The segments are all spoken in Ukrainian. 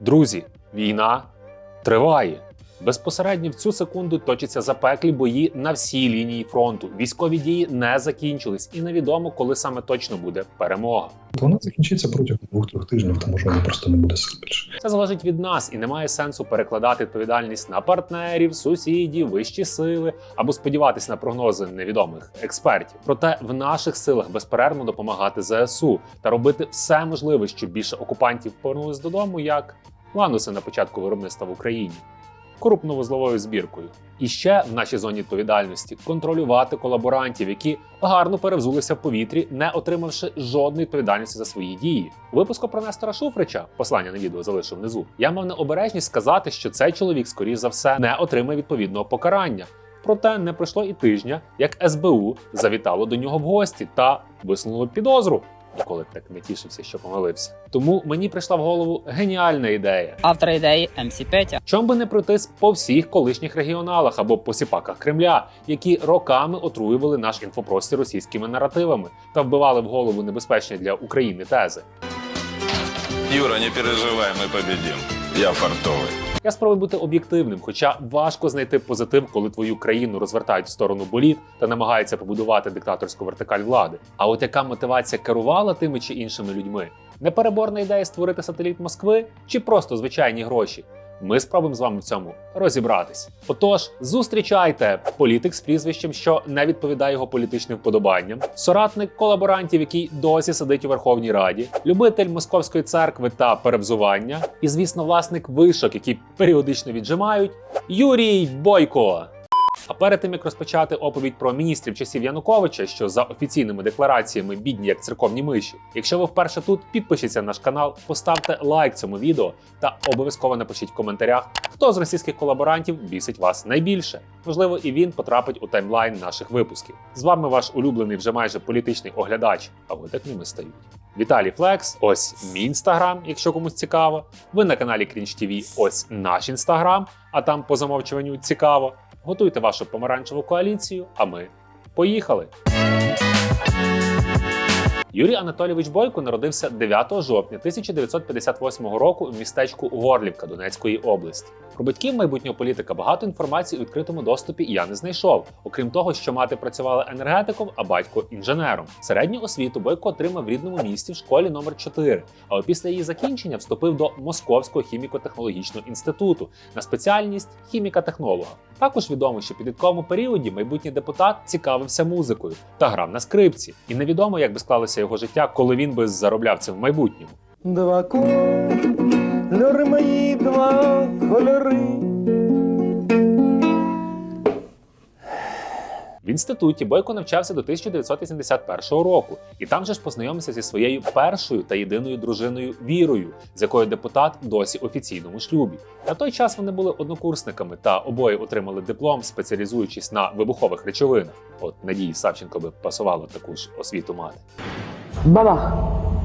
Друзі, війна триває. Безпосередньо в цю секунду точаться запеклі бої на всій лінії фронту. Військові дії не закінчились, і невідомо, коли саме точно буде перемога. Вона закінчиться протягом двох-трьох тижнів, тому що вона просто не буде сил більше. Це залежить від нас і немає сенсу перекладати відповідальність на партнерів, сусідів, вищі сили або сподіватись на прогнози невідомих експертів. Проте в наших силах безперервно допомагати ЗСУ та робити все можливе, щоб більше окупантів повернулись додому, як лануси на початку виробництва в Україні. Крупновузловою збіркою. І ще в нашій зоні відповідальності контролювати колаборантів, які гарно перевзулися в повітрі, не отримавши жодної відповідальності за свої дії. У випуску про Нестора Шуфрича, послання на відео залишив внизу. Я мав необережність сказати, що цей чоловік, скоріш за все, не отримає відповідного покарання. Проте не пройшло і тижня, як СБУ завітало до нього в гості та висунуло підозру. Ніколи б так не тішився, що помилився. Тому мені прийшла в голову геніальна ідея. Автор ідеї МС Петя. Чом би не пройтись по всіх колишніх регіоналах або посіпаках Кремля, які роками отруювали наш інфопростір російськими наративами та вбивали в голову небезпечні для України тези. Юра, не переживай, мы победим. Я фартовый. Я спробую бути об'єктивним, хоча важко знайти позитив, коли твою країну розвертають в сторону боліт та намагаються побудувати диктаторську вертикаль влади. А от яка мотивація керувала тими чи іншими людьми? Непереборна ідея створити сателіт Москви чи просто звичайні гроші? Ми спробуємо з вами в цьому розібратись. Отож, зустрічайте політик з прізвищем, що не відповідає його політичним вподобанням, соратник колаборантів, який досі сидить у Верховній Раді, любитель московської церкви та перевзування, і, звісно, власник вишок, які періодично віджимають, Юрій Бойко. А перед тим як розпочати оповідь про міністрів часів Януковича, що за офіційними деклараціями бідні як церковні миші. Якщо ви вперше тут, підпишіться на наш канал, поставте лайк цьому відео та обов'язково напишіть в коментарях, хто з російських колаборантів бісить вас найбільше. Можливо, і він потрапить у таймлайн наших випусків. З вами ваш улюблений вже майже політичний оглядач, а ви так ними стають. Віталій Флекс, ось мій інстаграм, якщо комусь цікаво. Ви на каналі Cringe TV, ось наш інстаграм, а там по замовчуванню цікаво. Готуйте вашу помаранчеву коаліцію, а ми поїхали. Юрій Анатолійович Бойко народився 9 жовтня 1958 року в містечку Горлівка Донецької області. Про батьків майбутнього політика багато інформації у відкритому доступі я не знайшов, окрім того, що мати працювала енергетиком, а батько інженером. Середню освіту Бойко отримав в рідному місті в школі номер 4 а після її закінчення вступив до Московського хіміко-технологічного інституту на спеціальність хіміка-технолога. Також відомо, що в підлітковому періоді майбутній депутат цікавився музикою та грав на скрипці, і невідомо, як би склалося його життя, коли він би заробляв це в майбутньому. Два кольори мої, два кольори. В інституті Бойко навчався до 1981 року, і там же ж познайомився зі своєю першою та єдиною дружиною Вірою, з якою депутат досі офіційному шлюбі. На той час вони були однокурсниками та обоє отримали диплом, спеціалізуючись на вибухових речовинах. От Надії Савченко би пасувало таку ж освіту мати. Бабах!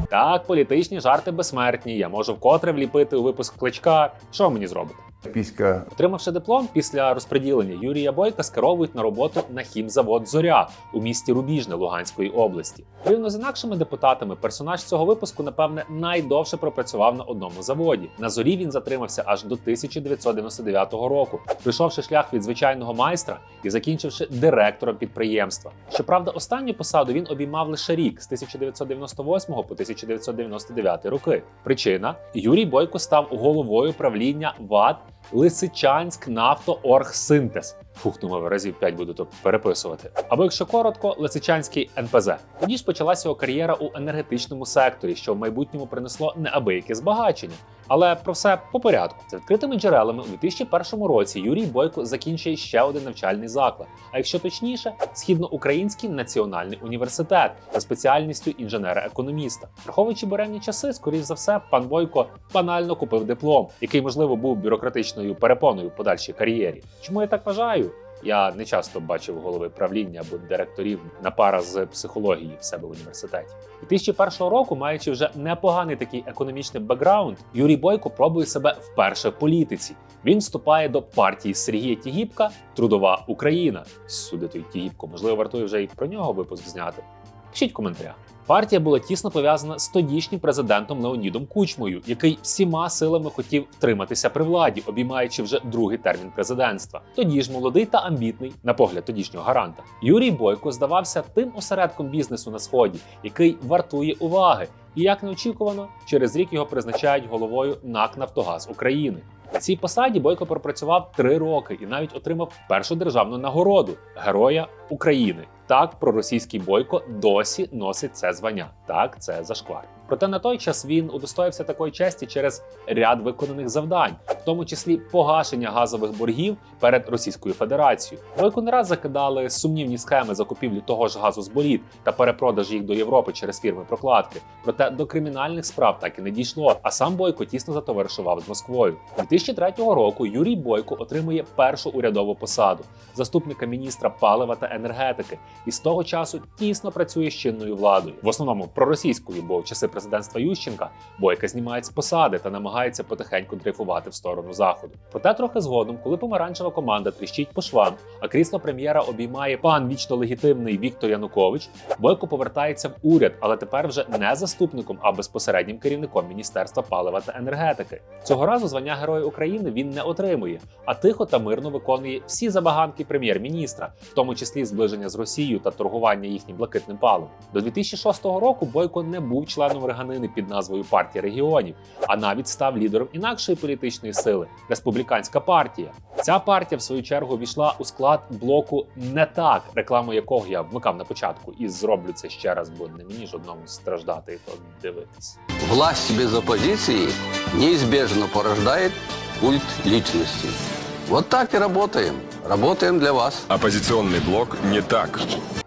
Так, політичні жарти безсмертні. Я можу вкотре вліпити у випуск кличка. Що мені зробите? Піська Отримавши диплом після розподілення Юрія Бойка скеровують на роботу на хімзавод Зоря у місті Рубіжне Луганської області. Порівняно з інакшими депутатами, персонаж цього випуску, напевне, найдовше пропрацював на одному заводі. На зорі він затримався аж до 1999 року, пройшовши шлях від звичайного майстра і закінчивши директором підприємства. Щоправда, останню посаду він обіймав лише рік з 1998 по 1999 роки. Причина Юрій Бойко став головою правління ВАД Лисичанськ нафтооргсинтез. Фух, думаю, разів 5 буду то переписувати. Або якщо коротко, Лисичанський НПЗ. Тоді ж почалася його кар'єра у енергетичному секторі, що в майбутньому принесло неабияке збагачення. Але про все по порядку. За відкритими джерелами у 2001 році Юрій Бойко закінчує ще один навчальний заклад. А якщо точніше, східноукраїнський національний університет за спеціальністю інженера-економіста. Враховуючи буремні часи, скоріш за все, пан Бойко банально купив диплом, який можливо був бюрократичною перепоною в подальшій кар'єрі. Чому я так вважаю? Я не часто бачив голови правління або директорів на пара з психології в себе в університеті. 2001 року, маючи вже непоганий такий економічний бекграунд, Юрій Бойко пробує себе вперше в політиці. Він вступає до партії Сергія Тігіпка Трудова Україна. Суди той Тігіпко, можливо, вартує вже і про нього випуск зняти. Пишіть коментарях. Партія була тісно пов'язана з тодішнім президентом Леонідом Кучмою, який всіма силами хотів втриматися при владі, обіймаючи вже другий термін президентства. Тоді ж молодий та амбітний, на погляд тодішнього гаранта, Юрій Бойко здавався тим осередком бізнесу на сході, який вартує уваги. І як неочікувано, через рік його призначають головою НАК Нафтогаз України. На цій посаді Бойко пропрацював три роки і навіть отримав першу державну нагороду Героя України. Так, проросійський бойко досі носить це звання. Так, це зашквар. Проте на той час він удостоївся такої честі через ряд виконаних завдань, в тому числі погашення газових боргів перед Російською Федерацією. Бойко не раз закидали сумнівні схеми закупівлі того ж газу з боліт та перепродажі їх до Європи через фірми прокладки. Проте до кримінальних справ так і не дійшло. А сам Бойко тісно затоваришував з Москвою. 2003 року Юрій Бойко отримує першу урядову посаду заступника міністра палива та енергетики, і з того часу тісно працює з чинною владою, в основному проросійською, бо в часи президентства Ющенка Бойка знімають з посади та намагається потихеньку дрейфувати в сторону заходу. Проте трохи згодом, коли помаранчева команда тріщить по швам, а крісло прем'єра обіймає пан вічно легітимний Віктор Янукович, Бойко повертається в уряд, але тепер вже не заступником, а безпосереднім керівником міністерства палива та енергетики. Цього разу звання Героя України він не отримує, а тихо та мирно виконує всі забаганки прем'єр-міністра, в тому числі зближення з Росією та торгування їхнім блакитним паливом. До 2006 року Бойко не був членом Реганини під назвою партії регіонів, а навіть став лідером інакшої політичної сили республіканська партія. Ця партія, в свою чергу, війшла у склад блоку не так, рекламу якого я вмикав на початку, і зроблю це ще раз, бо не мені ж одному страждати і то дивитись. Власть без оппозиции неизбежно порождает культ личности. Вот так и работаем. Работаем для вас. Оппозиционный блок не так.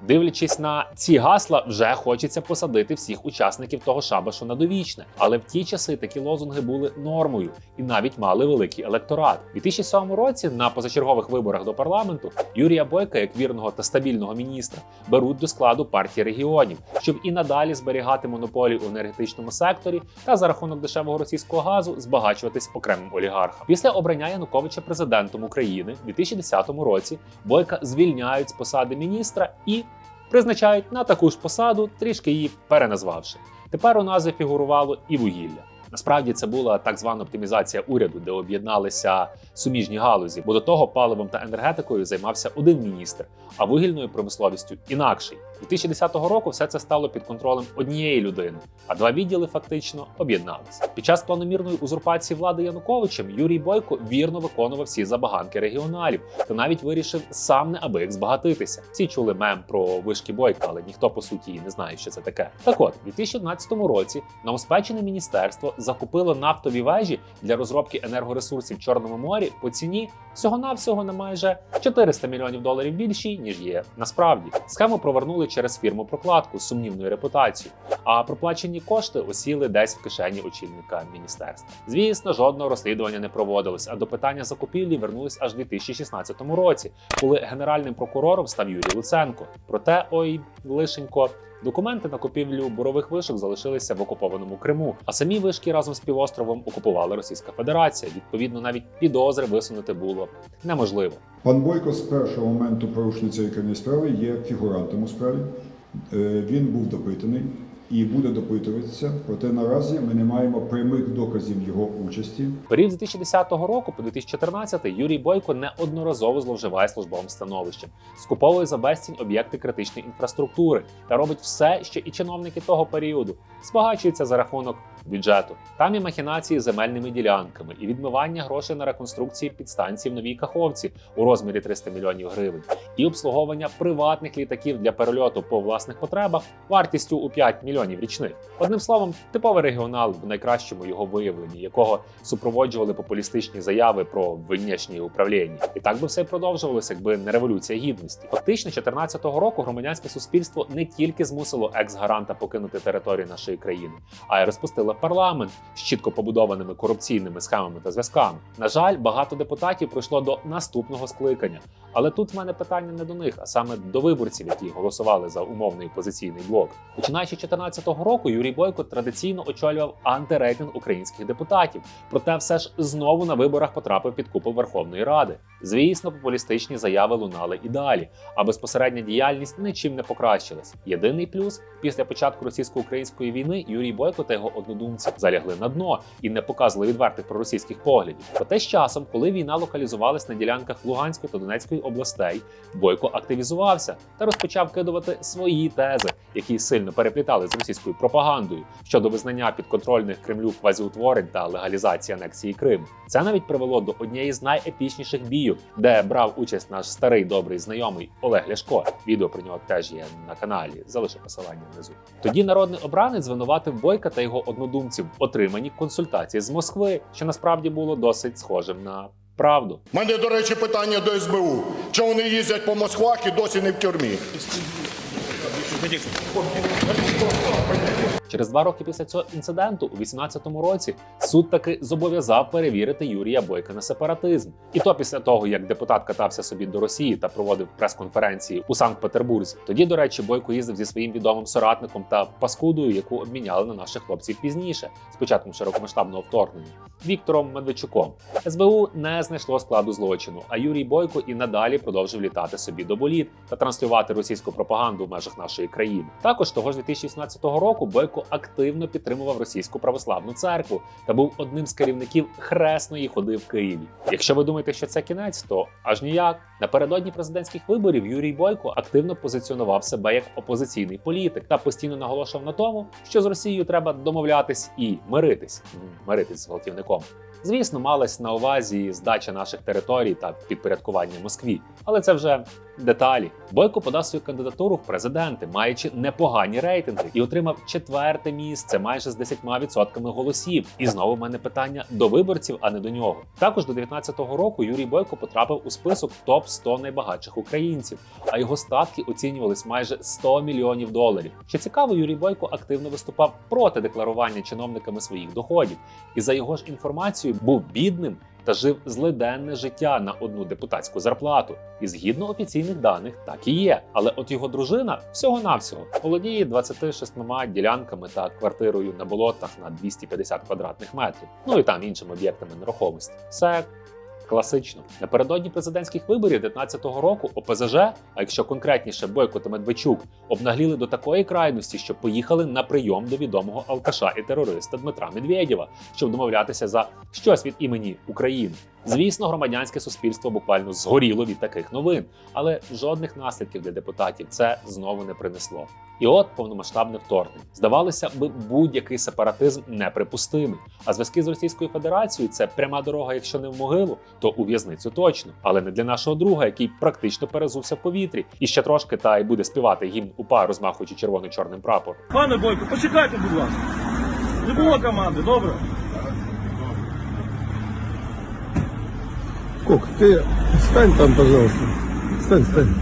Дивлячись на ці гасла, вже хочеться посадити всіх учасників того шабашу на довічне. Але в ті часи такі лозунги були нормою і навіть мали великий електорат. У 2007 році на позачергових виборах до парламенту Юрія Бойка, як вірного та стабільного міністра, беруть до складу партії регіонів, щоб і надалі зберігати монополію у енергетичному секторі та за рахунок дешевого російського газу збагачуватись окремим олігархам. Після обрання Януковича президентом України у 2010 році Бойка звільняють з посади міністра і призначають на таку ж посаду, трішки її переназвавши. Тепер у назві фігурувало і вугілля. Насправді це була так звана оптимізація уряду, де об'єдналися суміжні галузі, бо до того паливом та енергетикою займався один міністр, а вугільною промисловістю інакший. 2010 року все це стало під контролем однієї людини, а два відділи фактично об'єдналися. Під час планомірної узурпації влади Януковичем Юрій Бойко вірно виконував всі забаганки регіоналів та навіть вирішив сам неабияк збагатитися. Всі чули мем про вишки Бойка, але ніхто по суті не знає, що це таке. Так от, у 2011 році новоспечене міністерство закупило нафтові вежі для розробки енергоресурсів в Чорному морі по ціні всього-навсього на майже 400 мільйонів доларів більшій, ніж є насправді. Схему провернули через фірму прокладку з сумнівною репутацією, а проплачені кошти осіли десь в кишені очільника міністерства. Звісно, жодного розслідування не проводилось, а до питання закупівлі вернулись аж у 2016 році, коли генеральним прокурором став Юрій Луценко. Проте, ой, лишенько. Документи на купівлю бурових вишок залишилися в окупованому Криму, а самі вишки разом з півостровом окупувала Російська Федерація. Відповідно, навіть підозри висунути було неможливо. Пан Бойко з першого моменту порушення цієї кримінальної справи є фігурантом у справі. Е, Він був допитаний і буде допитуватися. Проте наразі ми не маємо прямих доказів його участі. Період з 2010 року по 2014 Юрій Бойко неодноразово зловживає службовим становищем, скуповує за безцінь об'єкти критичної інфраструктури та робить все, що і чиновники того періоду збагачуються за рахунок бюджету. Там і махінації з земельними ділянками, і відмивання грошей на реконструкції підстанції в новій каховці у розмірі 300 мільйонів гривень, і обслуговування приватних літаків для перельоту по власних потребах вартістю у 5 мільйонів мільйонів річних. Одним словом, типовий регіонал в найкращому його виявленні, якого супроводжували популістичні заяви про винішні управління. І так би все і продовжувалося, якби не революція гідності. Фактично, 14-го року громадянське суспільство не тільки змусило екс-гаранта покинути територію нашої країни, а й розпустило парламент з чітко побудованими корупційними схемами та зв'язками. На жаль, багато депутатів пройшло до наступного скликання. Але тут в мене питання не до них, а саме до виборців, які голосували за умовний опозиційний блок. Починаючи 14 2014 року Юрій Бойко традиційно очолював антирейтинг українських депутатів, проте все ж знову на виборах потрапив під купу Верховної Ради. Звісно, популістичні заяви лунали і далі, а безпосередня діяльність нічим не покращилась. Єдиний плюс після початку російсько-української війни Юрій Бойко та його однодумці залягли на дно і не показували відвертих проросійських поглядів. Проте з часом, коли війна локалізувалась на ділянках Луганської та Донецької областей, Бойко активізувався та розпочав кидувати свої тези, які сильно переплітали з російською пропагандою щодо визнання підконтрольних Кремлю квазіутворень та легалізації анексії Криму. Це навіть привело до однієї з найепічніших бійок, де брав участь наш старий добрий знайомий Олег Ляшко. Відео про нього теж є на каналі. Залишу посилання внизу. Тоді народний обранець звинуватив Бойка та його однодумців в отриманні консультації з Москви, що насправді було досить схожим на правду. Мене, до речі, питання до СБУ. Чому вони їздять по Москвах і досі не в тюрмі? Через два роки після цього інциденту, у 18-му році, суд таки зобов'язав перевірити Юрія Бойка на сепаратизм. І то після того, як депутат катався собі до Росії та проводив прес-конференції у Санкт-Петербурзі. Тоді, до речі, Бойко їздив зі своїм відомим соратником та паскудою, яку обміняли на наших хлопців пізніше, з початком широкомасштабного вторгнення, Віктором Медведчуком. СБУ не знайшло складу злочину, а Юрій Бойко і надалі продовжив літати собі до боліт та транслювати російську пропаганду в межах нашої країни. Також того ж 2016 року Бойко активно підтримував російську православну церкву та був одним з керівників хресної ходи в Києві. Якщо ви думаєте, що це кінець, то аж ніяк. Напередодні президентських виборів Юрій Бойко активно позиціонував себе як опозиційний політик та постійно наголошував на тому, що з Росією треба домовлятись і миритись, миритись з гвалтівником. Звісно, малась на увазі здача наших територій та підпорядкування Москві, але це вже деталі. Бойко подав свою кандидатуру в президенти, маючи непогані рейтинги, і отримав четверте місце майже з 10% голосів. І знову в мене питання до виборців, а не до нього. Також до 19-го року Юрій Бойко потрапив у список топ 100 найбагатших українців, а його статки оцінювались майже 100 мільйонів доларів. Що цікаво, Юрій Бойко активно виступав проти декларування чиновниками своїх доходів, і за його ж інформацією був бідним та жив злиденне життя на одну депутатську зарплату. І згідно офіційних даних, так і є. Але от його дружина всього-навсього володіє 26 ділянками та квартирою на болотах на 250 квадратних метрів. Ну і там іншими об'єктами нерухомості. Все Класично напередодні президентських виборів 19-го року ОПЗЖ, а якщо конкретніше Бойко та Медведчук, обнагліли до такої крайності, що поїхали на прийом до відомого алкаша і терориста Дмитра Медведєва, щоб домовлятися за щось від імені України. Звісно, громадянське суспільство буквально згоріло від таких новин, але жодних наслідків для депутатів це знову не принесло. І от повномасштабне вторгнення. Здавалося б, будь-який сепаратизм неприпустимий. А зв'язки з Російською Федерацією це пряма дорога, якщо не в могилу, то у в'язницю точно. Але не для нашого друга, який практично перезувся в повітрі, і ще трошки та й буде співати гімн УПА, розмахуючи червоно-чорним прапором. Пане Бойко, почекайте, будь ласка. Не було команди, добре? Кок, ты встань там, пожалуйста. Встань, встань.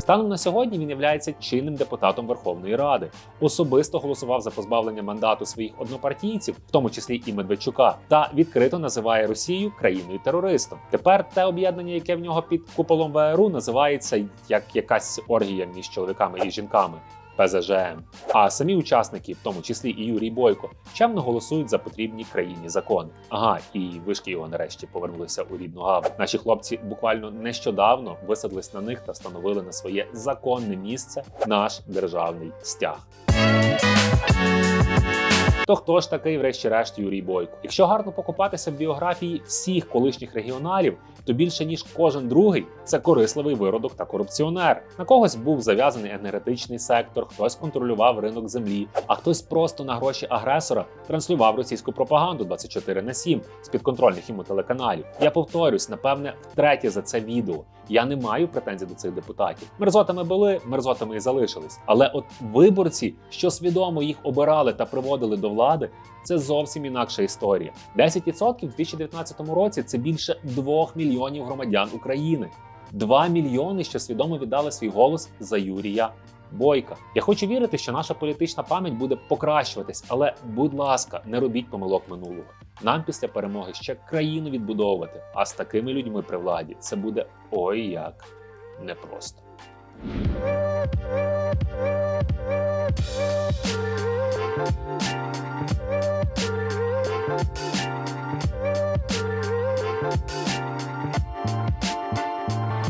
Станом на сьогодні він являється чинним депутатом Верховної Ради. Особисто голосував за позбавлення мандату своїх однопартійців, в тому числі і Медведчука, та відкрито називає Росію країною терористом. Тепер те об'єднання, яке в нього під куполом ВРУ, називається як якась оргія між чоловіками і жінками. ПЗЖМ. А самі учасники, в тому числі і Юрій Бойко, чемно голосують за потрібні країні закони. Ага, і вишки його нарешті повернулися у рідну гаву. Наші хлопці буквально нещодавно висадились на них та встановили на своє законне місце наш державний стяг. То хто ж такий, врешті-решт, Юрій Бойко? Якщо гарно покопатися в біографії всіх колишніх регіоналів, то більше ніж кожен другий це корисливий виродок та корупціонер. На когось був зав'язаний енергетичний сектор, хтось контролював ринок землі, а хтось просто на гроші агресора транслював російську пропаганду 24 на 7 з підконтрольних йому телеканалів. Я повторюсь, напевне, втретє за це відео. Я не маю претензій до цих депутатів. Мерзотами були, мерзотами і залишились. Але от виборці, що свідомо їх обирали та приводили до влади, це зовсім інакша історія. 10% в 2019 році це більше 2 мільйонів громадян України. 2 мільйони, що свідомо віддали свій голос за Юрія Бойка. Я хочу вірити, що наша політична пам'ять буде покращуватись, але будь ласка, не робіть помилок минулого. Нам після перемоги ще країну відбудовувати. А з такими людьми при владі це буде ой як непросто.